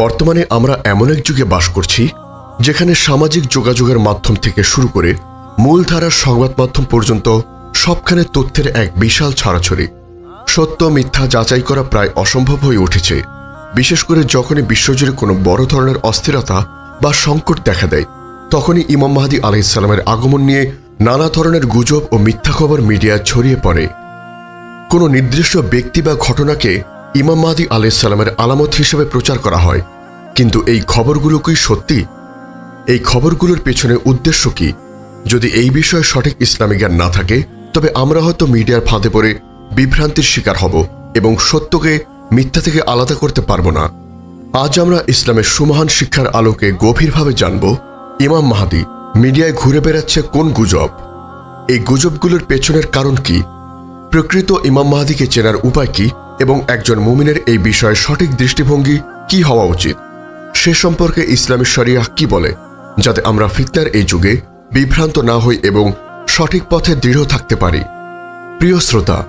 বর্তমানে আমরা এমন এক যুগে বাস করছি, যেখানে সামাজিক যোগাযোগের মাধ্যম থেকে শুরু করে মূলধারার সংবাদ মাধ্যম পর্যন্ত সবখানে তথ্যের এক বিশাল ছড়াছড়ি। সত্য, মিথ্যা যাচাই করা প্রায় অসম্ভব হয়ে উঠেছে, বিশেষ করে যখনই বিশ্বজুড়ে কোনো বড় ধরনের অস্থিরতা বা সংকট দেখা দেয়, তখনই ইমাম মাহাদি আলাইসাল্লামের আগমন নিয়ে নানা ধরনের গুজব ও মিথ্যা খবর মিডিয়া ছড়িয়ে পড়ে। কোনো নির্দিষ্ট ব্যক্তি বা ঘটনাকে ইমাম মাহাদি আলাইসাল্লামের আলামত হিসেবে প্রচার করা হয়। কিন্তু এই খবরগুলো কি সত্যি? এই খবরগুলোর পেছনে উদ্দেশ্য কি? যদি এই বিষয়ে সঠিক ইসলামী জ্ঞান না থাকে, তবে আমরা হয়তো মিডিয়ার ফাঁদে পড়ে বিভ্রান্তির শিকার হব এবং সত্যকে মিথ্যা থেকে আলাদা করতে পারব না। আজ আমরা ইসলামের সুমহান শিক্ষার আলোকে গভীরভাবে জানব, ইমাম মাহাদি মিডিয়ায় ঘুরে বেড়াচ্ছে কোন গুজব? এই গুজবগুলোর পেছনের কারণ কি? প্রকৃত ইমাম মাহাদিকে চেনার উপায় কি? এবং একজন মুমিনের এই বিষয়ে সঠিক দৃষ্টিভঙ্গি কি হওয়া উচিত? সে সম্পর্কে ইসলামী শরিয়া কি বলে? যাতে আমরা ফিতনার এই যুগে বিভ্রান্ত না হই এবং সঠিক পথে দৃঢ় থাকতে পারি। প্রিয় শ্রোতা,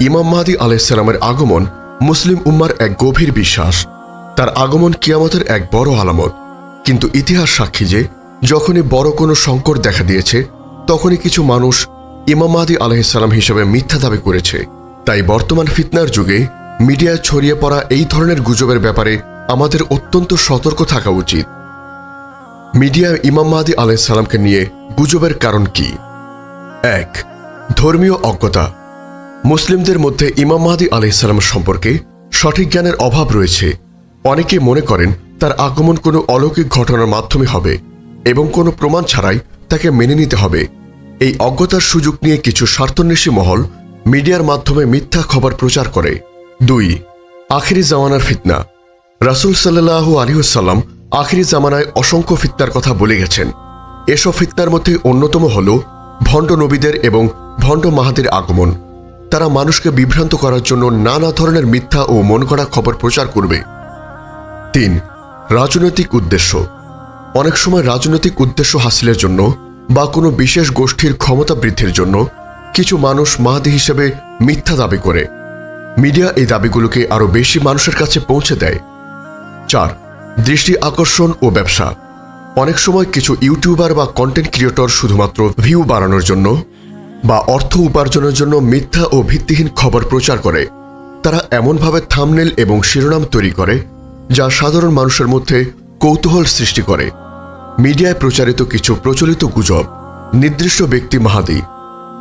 ইমাম মাহাদি আলাইসালামের আগমন মুসলিম উম্মার এক গভীর বিশ্বাস। তার আগমন কিয়ামতের এক বড় আলামত। কিন্তু ইতিহাস সাক্ষী যে, যখনই বড় কোনো সংকট দেখা দিয়েছে, তখনই কিছু মানুষ ইমাম মাহাদি আলাইসাল্লাম হিসেবে মিথ্যা দাবি করেছে। তাই বর্তমান ফিতনার যুগে মিডিয়ায় ছড়িয়ে পড়া এই ধরনের গুজবের ব্যাপারে আমাদের অত্যন্ত সতর্ক থাকা উচিত। মিডিয়ায় ইমাম মাহাদি আলাইসাল্লামকে নিয়ে গুজবের কারণ কি? এক, ধর্মীয় অজ্ঞতা। মুসলিমদের মধ্যে ইমাম মাহাদি আলাইসাল্লাম সম্পর্কে সঠিক জ্ঞানের অভাব রয়েছে। অনেকে মনে করেন তার আগমন কোনো অলৌকিক ঘটনার মাধ্যমে হবে এবং কোনো প্রমাণ ছাড়াই তাকে মেনে নিতে হবে। এই অজ্ঞতার সুযোগ নিয়ে কিছু স্বার্থন্বেষী মহল মিডিয়ার মাধ্যমে মিথ্যা খবর প্রচার করে। দুই, আখিরি জামানার ফিতনা। রাসুল সাল্লাহু আলিহাল্লাম আখিরি জামানায় অসংখ্য ফিতনার কথা বলে গেছেন। এসব ফিতনার মধ্যে অন্যতম হল ভণ্ড নবীদের এবং ভণ্ড মাহাদের আগমন। তারা মানুষকে বিভ্রান্ত করার জন্য নানা ধরনের মিথ্যা ও মন করা খবর প্রচার করবে। তিন, রাজনৈতিক উদ্দেশ্য। অনেক সময় রাজনৈতিক উদ্দেশ্য হাসিলের জন্য বা কোনো বিশেষ গোষ্ঠীর ক্ষমতা বৃদ্ধির জন্য কিছু মানুষ মাহাদি হিসেবে মিথ্যা দাবি করে। মিডিয়া এই দাবিগুলোকে আরও বেশি মানুষের কাছে পৌঁছে দেয়। চার, দৃষ্টি আকর্ষণ ও ব্যবসা। অনেক সময় কিছু ইউটিউবার বা কন্টেন্ট ক্রিয়েটর শুধুমাত্র ভিউ বাড়ানোর জন্য বা অর্থ উপার্জনের জন্য মিথ্যা ও ভিত্তিহীন খবর প্রচার করে। তারা এমনভাবে থামনেল এবং শিরোনাম তৈরি করে, যা সাধারণ মানুষের মধ্যে কৌতূহল সৃষ্টি করে। মিডিয়ায় প্রচারিত কিছু প্রচলিত গুজব, নির্দিষ্ট ব্যক্তি মাহাদি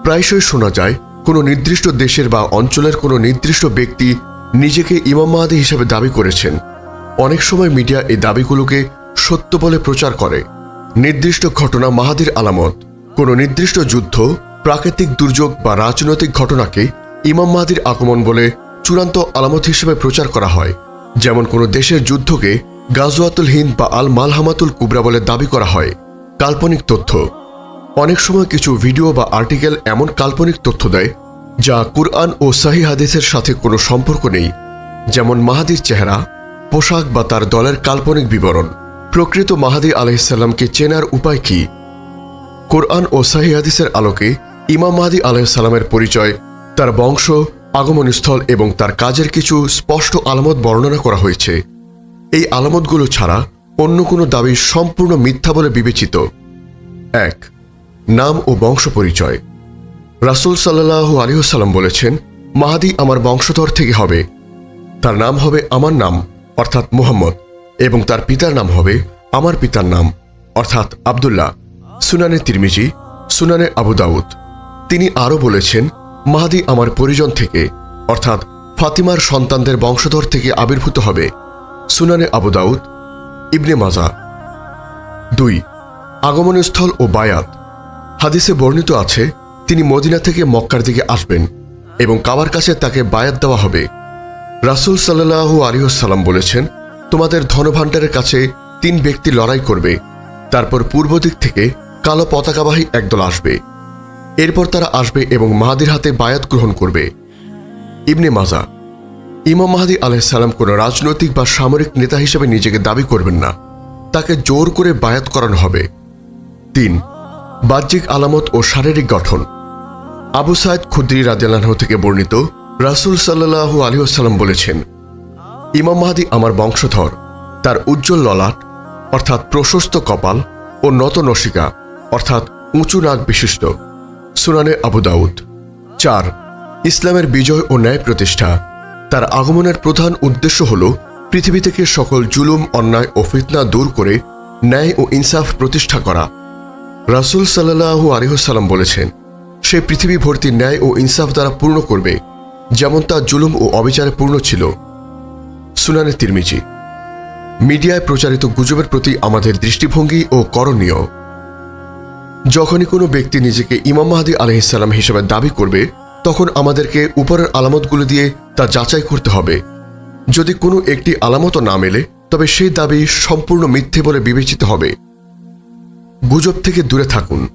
প্রায়শই শোনা যায়, কোনো নির্দিষ্ট দেশের বা অঞ্চলের কোনো নির্দিষ্ট ব্যক্তি নিজেকে ইমাম মাহাদি হিসেবে দাবি করেছেন। অনেক সময় মিডিয়া এই দাবিগুলোকে সত্য বলে প্রচার করে। নির্দিষ্ট ঘটনা মাহাদির আলামত। কোনো নির্দিষ্ট যুদ্ধ, প্রাকৃতিক দুর্যোগ বা রাজনৈতিক ঘটনাকে ইমাম মাহাদির আগমন বলে চূড়ান্ত আলামত হিসেবে প্রচার করা হয়। যেমন কোনো দেশের যুদ্ধকে গাজওয়াতুল হিন্দ বা আল মালহামাতুল কুবরা বলে দাবি করা হয়। কাল্পনিক তথ্য। অনেক সময় কিছু ভিডিও বা আর্টিকেল এমন কাল্পনিক তথ্য দেয়, যা কুরআন ও সাহি হাদিসের সাথে কোনো সম্পর্ক নেই, যেমন মাহাদির চেহারা, পোশাক বা তার দলের কাল্পনিক বিবরণ। প্রকৃত মাহাদি আলাইসাল্লামকে চেনার উপায় কি? কোরআন ও সাহি হাদিসের আলোকে ইমাম মাহাদি আলাইসাল্লামের পরিচয়, তার বংশ, আগমনস্থল এবং তার কাজের কিছু স্পষ্ট আলামত বর্ণনা করা হয়েছে। এই আলামতগুলো ছাড়া অন্য কোনো দাবি সম্পূর্ণ মিথ্যা বলে বিবেচিত। এক নাম ও বংশ পরিচয়। রাসুল সাল্লাহ আলিহসাল্লাম বলেছেন, মাহাদি আমার বংশধর থেকে হবে। তার নাম হবে আমার নাম, অর্থাৎ মুহাম্মদ, এবং তার পিতার নাম হবে আমার পিতার নাম, অর্থাৎ আবদুল্লাহ। সুনানে তিরমিজি, সুনানে আবু দাউদ। তিনি আরও বলেছেন, মাহাদি আমার পরিজন থেকে, অর্থাৎ ফাতিমার সন্তানদের বংশধর থেকে আবির্ভূত হবে। সুনানে আবু দাউদ, ইবনে মাজা। দুই, আগমনস্থল ও বায়াত। হাদিসে বর্ণিত আছে, তিনি মদিনা থেকে মক্কার দিকে আসবেন এবং কাবার কাছে তাকে বায়াত দেওয়া হবে। রাসুল সাল্লাহু আলিহসাল্লাম বলেছেন, তোমাদের ধনভাণ্ডারের কাছে তিন ব্যক্তি লড়াই করবে। তারপর পূর্ব দিক থেকে কালো পতাকাবাহী একদল আসবে। এরপর তারা আসবে এবং মাহাদির হাতে বায়াত গ্রহণ করবে। ইবনে মাজা, ইমাম মাহাদি আলাইসাল্লাম কোনো রাজনৈতিক বা সামরিক নেতা হিসেবে নিজেকে দাবি করবেন না। তাকে জোর করে বায়াত করানো হবে। তিন বাহ্যিক আলামত ও শারীরিক গঠন। আবু সাইদ খুদ্রি রাজিয়াল্লাহ থেকে বর্ণিত রাসুল সাল্লাহু আলহিহাল্লাম বলেছেন, ইমাম মাহাদি আমার বংশধর, তার উজ্জ্বল ললাট, অর্থাৎ প্রশস্ত কপাল ও নত নসিকা অর্থাৎ উঁচু নাক বিশিষ্ট। সুনানে আবু দাউদ। চার, ইসলামের বিজয় ও ন্যায় প্রতিষ্ঠা। তার আগমনের প্রধান উদ্দেশ্য হল পৃথিবী থেকে সকল জুলুম, অন্যায় ও ফিতনা দূর করে ন্যায় ও ইনসাফ প্রতিষ্ঠা করা। রাসুল সাল্লাহু আলিহসাল্লাম বলেছেন, সে পৃথিবী ভর্তি ন্যায় ও ইনসাফ দ্বারা পূর্ণ করবে, যেমন তা জুলুম ও অবিচারে পূর্ণ ছিল। সুনানে তিরমিজি, মিডিয়ায় প্রচারিত গুজবের প্রতি আমাদের দৃষ্টিভঙ্গি ও করণীয়। যখনই কোনো ব্যক্তি নিজেকে ইমাম মাহাদি আলহিসাল্লাম হিসেবে দাবি করবে, তখন আমাদেরকে উপরের আলামতগুলো দিয়ে তা যাচাই করতে হবে। যদি কোনো একটি আলামতও না মেলে, তবে সেই দাবি সম্পূর্ণ মিথ্যে বলে বিবেচিত হবে। গুজব থেকে দূরে থাকুন।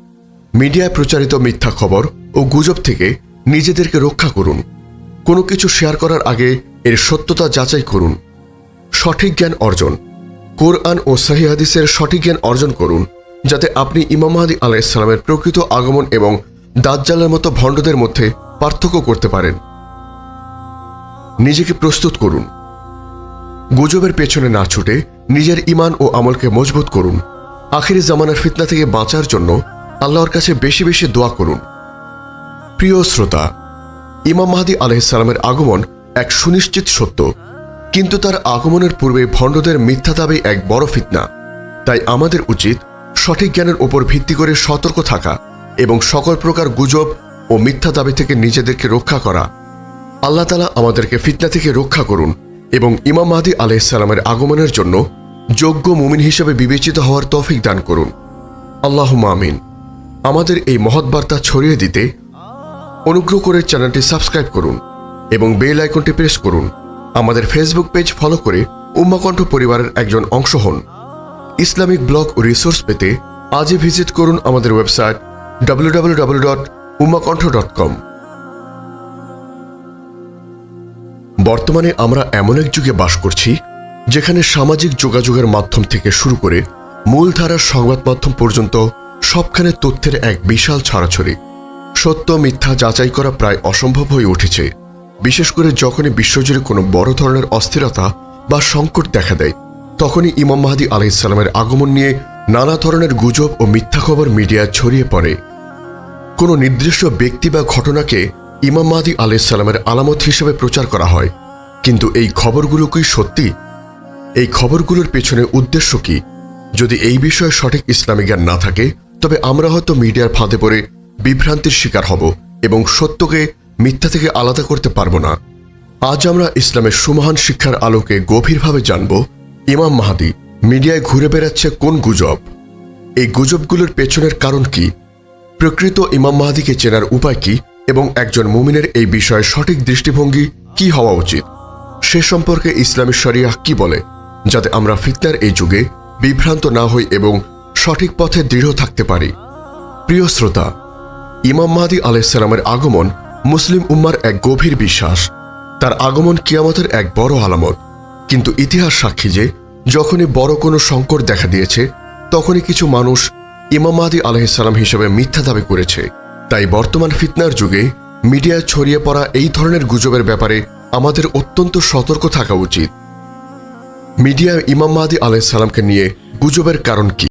মিডিয়ায় প্রচারিত মিথ্যা খবর ও গুজব থেকে নিজেদেরকে রক্ষা করুন। কোনো কিছু শেয়ার করার আগে এর সত্যতা যাচাই করুন। সঠিক জ্ঞান অর্জন। কোরআন ও সহি হাদিসের সঠিক জ্ঞান অর্জন করুন, যাতে আপনি ইমাম মাহাদি আলাইসালামের প্রকৃত আগমন এবং দাজ্জালের মতো ভণ্ডদের মধ্যে পার্থক্য করতে পারেন। নিজেকে প্রস্তুত করুন। গুজবের পেছনে না ছুটে নিজের ইমান ও আমলকে মজবুত করুন। আখিরি জামানার ফিতনা থেকে বাঁচার জন্য আল্লাহর কাছে বেশি বেশি দোয়া করুন। প্রিয় শ্রোতা, ইমাম মাহাদি আলহিসাল্লামের আগমন এক সুনিশ্চিত সত্য। কিন্তু তার আগমনের পূর্বে ভণ্ডদের মিথ্যা দাবি এক বড় ফিতনা। তাই আমাদের উচিত সঠিক জ্ঞানের উপর ভিত্তি করে সতর্ক থাকা এবং সকল প্রকার গুজব ও মিথ্যা দাবি থেকে নিজেদেরকে রক্ষা করা। আল্লাহ তালা আমাদেরকে ফিতনা থেকে রক্ষা করুন এবং ইমাম মাহাদি আলাইসাল্লামের আগমনের জন্য যোগ্য মুমিন হিসেবে বিবেচিত হওয়ার তৌফিক দান করুন। আল্লাহ আমিন। আমাদের এই মহৎ বার্তা ছড়িয়ে দিতে অনুগ্রহ করে চ্যানেলটি সাবস্ক্রাইব করুন এবং বেল আইকনটি প্রেস করুন। আমাদের ফেসবুক পেজ ফলো করে উম্মাকণ্ঠ পরিবারের একজন অংশ হন। ইসলামিক ব্লগ ও রিসোর্স পেতে আজই ভিজিট করুন আমাদের ওয়েবসাইট ডাব্লিউ ডট উম্মাকণ্ঠ ডট কম বর্তমানে আমরা এমন এক যুগে বাস করছি যেখানে সামাজিক যোগাযোগের মাধ্যম থেকে শুরু করে মূলধারার সংবাদ মাধ্যম পর্যন্ত সবখানে তথ্যের এক বিশাল ছড়াছড়ি। সত্য, মিথ্যা যাচাই করা প্রায় অসম্ভব হয়ে উঠেছে। বিশেষ করে যখনই বিশ্বজুড়ে কোনো বড় ধরনের অস্থিরতা বা সংকট দেখা দেয়, তখনই ইমাম মাহাদি আলাইসাল্লামের আগমন নিয়ে নানা ধরনের গুজব ও মিথ্যা খবর মিডিয়া ছড়িয়ে পড়ে। কোনো নির্দিষ্ট ব্যক্তি বা ঘটনাকে ইমাম মাহাদি আলাইসাল্লামের আলামত হিসেবে প্রচার করা হয়। কিন্তু এই খবরগুলো কি সত্যি? এই খবরগুলোর পেছনে উদ্দেশ্য কি? যদি এই বিষয়ে সঠিক ইসলামী জ্ঞান না থাকে, তবে আমরা হয়তো মিডিয়ার ফাঁদে পড়ে বিভ্রান্তির শিকার হব এবং সত্যকে মিথ্যা থেকে আলাদা করতে পারব না। আজ আমরা ইসলামের সুমহান শিক্ষার আলোকে গভীরভাবে জানব, ইমাম মাহাদি মিডিয়ায় ঘুরে বেড়াচ্ছে কোন গুজব? এই গুজবগুলোর পেছনের কারণ কি? প্রকৃত ইমাম মাহাদিকে চেনার উপায় কি? এবং একজন মুমিনের এই বিষয়ে সঠিক দৃষ্টিভঙ্গি কি হওয়া উচিত? সে সম্পর্কে ইসলামী শরিয়া কি বলে? যাতে আমরা ফিতনার এই যুগে বিভ্রান্ত না হই এবং সঠিক পথে দৃঢ় থাকতে পারি। প্রিয় শ্রোতা, ইমাম মাহাদি আলাইসালামের আগমন মুসলিম উম্মার এক গভীর বিশ্বাস। তার আগমন কিয়ামতের এক বড় আলামত। কিন্তু ইতিহাস সাক্ষী যে, যখনই বড় কোনো সংকট দেখা দিয়েছে, তখনই কিছু মানুষ ইমাম মাহাদি আলহিসাল্লাম হিসেবে মিথ্যা দাবি করেছে। তাই বর্তমান ফিতনার যুগে মিডিয়ায় ছড়িয়ে পড়া এই ধরনের গুজবের ব্যাপারে আমাদের অত্যন্ত সতর্ক থাকা উচিত। মিডিয়ায় ইমাম মাহাদি আলাইসালামকে নিয়ে গুজবের কারণ কি?